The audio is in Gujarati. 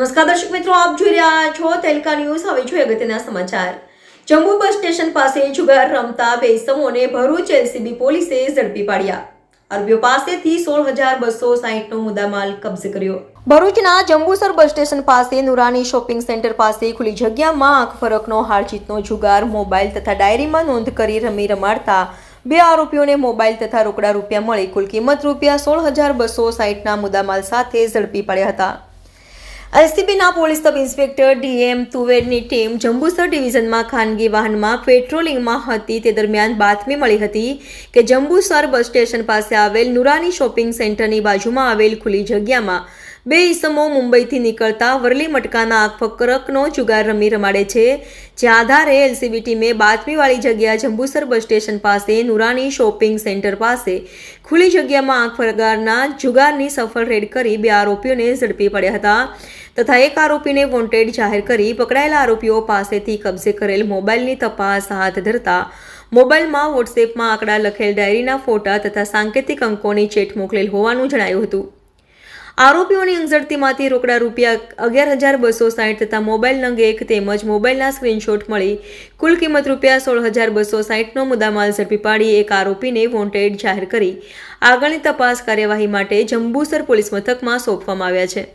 નમસ્કાર દર્શક મિત્રો, આપ જોઈ રહ્યા છો તેલકા ન્યૂઝ. હવે જોઈએ અગત્યના સમાચાર. જમ્મુ બસ સ્ટેશન પાસે જુગાર રમતા બે ઇસમોને ભરૂચ એલસીબી પોલીસે ઝડપી પાડ્યા. આરોપીઓ પાસેથી સોળ હજાર બસો સાહીઠનો મુદ્દામાલ કબજે કર્યો. ભરૂચના જંબુસર બસ સ્ટેશન પાસે નુરાની શોપિંગ સેન્ટર પાસે ખુલ્લી જગ્યામાં આંખ ફરકનો હાર જીતનો જુગાર, મોબાઈલ તથા ડાયરીમાં નોંધ કરી રમી રમાડતા બે આરોપીઓને મોબાઈલ તથા રોકડા રૂપિયા મળી કુલ કિંમત રૂપિયા સોળ હજાર બસો સાહીઠના મુદ્દામાલ સાથે ઝડપી પડ્યા હતા. એલસીબીના police sub inspector D M તુવેરની ટીમ જંબુસર ડિવિઝનમાં ખાનગી વાહનમાં પેટ્રોલિંગમાં હતી. તે દરમિયાન બાતમી મળી હતી કે જંબુસર બસ સ્ટેશન પાસે આવેલ નુરાની શોપિંગ સેન્ટરની બાજુમાં આવેલ ખુલ્લી જગ્યામાં બે ઈસમો મુંબઈથી નીકળતા વરલી મટકાના આંખ ફકરકનો જુગાર રમી રમાડે છે. જે આધારે એલસીબી ટીમે બાતમીવાળી જગ્યા જંબુસર બસ સ્ટેશન પાસે નુરાની શોપિંગ સેન્ટર પાસે ખુલ્લી જગ્યામાં આંખ ફરગારના જુગારની સફળ રેડ કરી બે આરોપીઓને ઝડપી પડ્યા હતા. તથા એક આરોપીને વોન્ટેડ જાહેર કરી પકડાયેલા આરોપીઓ પાસેથી કબજે કરેલ મોબાઈલની તપાસ હાથ ધરતા મોબાઈલમાં વોટ્સએપમાં આંકડા લખેલ ડાયરીના ફોટા તથા સાંકેતિક અંકોની ચેટ મોકલેલ હોવાનું જણાયું હતું. આરોપીઓની અંગઝડતીમાંથી રોકડા રૂપિયા અગિયાર હજાર બસો સાઠ તથા મોબાઈલ નંગ એક તેમજ મોબાઈલના સ્ક્રીનશોટ મળી કુલ કિંમત રૂપિયા સોળ હજાર બસો સાઠનો મુદ્દામાલ ઝડપી પાડી એક આરોપીને વોન્ટેડ જાહેર કરી. આગળની તપાસ કાર્યવાહી માટે જંબુસર પોલીસ મથકમાં સોંપવામાં આવ્યા છે.